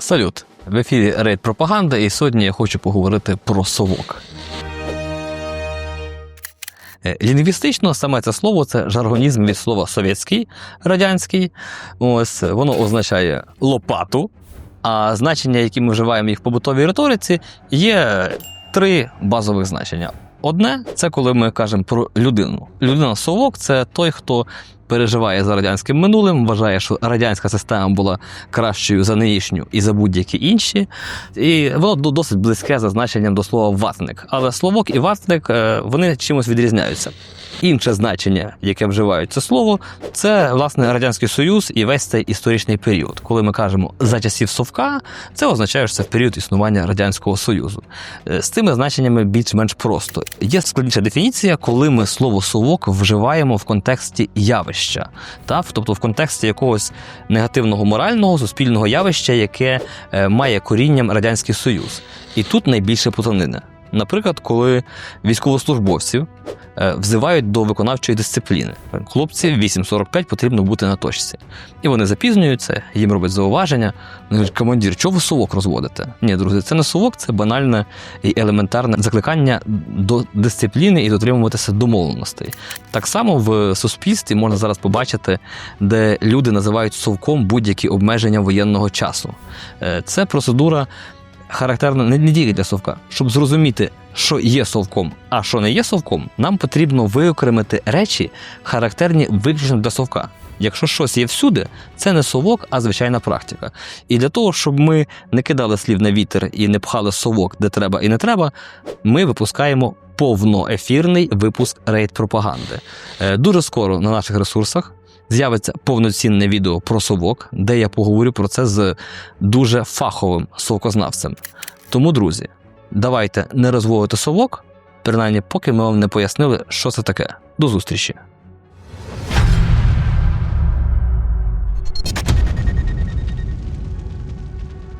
Салют! В ефірі Рейд Пропаганда, і сьогодні я хочу поговорити про совок. Е, Лінгвістично саме це слово це жаргонізм від слова совєтський, радянський. Ось воно означає лопату. А значення, які ми вживаємо їх в побутовій риториці, є три базових значення. Одне це коли ми кажемо про людину. Людина совок це той, хто переживає за радянським минулим, вважає, що радянська система була кращою за нинішню і за будь-які інші. І воно досить близьке за значенням до слова ватник. Але словок і ватник е, вони чимось відрізняються. Інше значення, яке вживають це слово, це власне радянський союз і весь цей історичний період. Коли ми кажемо за часів совка, це означає, що це період існування радянського союзу. Е, З цими значеннями більш-менш просто. Є складніша дефініція, коли ми слово совок вживаємо в контексті явища, та тобто в контексті якогось негативного морального суспільного явища, яке е, має корінням радянський союз. І тут найбільше плутанина. Наприклад, коли військовослужбовців е, взивають до виконавчої дисципліни. Хлопці 8.45 потрібно бути на точці. І вони запізнюються, їм роблять зауваження. Вони кажуть, командир, чого ви совок розводите? Ні, друзі, це не совок, це банальне і елементарне закликання до дисципліни і дотримуватися домовленостей. Так само в суспільстві можна зараз побачити, де люди називають совком будь-які обмеження воєнного часу. Е, Це процедура характерна не тільки для совка. Щоб зрозуміти, що є совком, а що не є совком, нам потрібно виокремити речі, характерні виключно для совка. Якщо щось є всюди, це не совок, а звичайна практика. І для того, щоб ми не кидали слів на вітер і не пхали совок, де треба і не треба, ми випускаємо повноефірний випуск рейд пропаганди. Е, Дуже скоро на наших ресурсах з'явиться повноцінне відео про совок, де я поговорю про це з дуже фаховим совкознавцем. Тому, друзі, давайте не розводити совок, принаймні, поки ми вам не пояснили, що це таке. До зустрічі!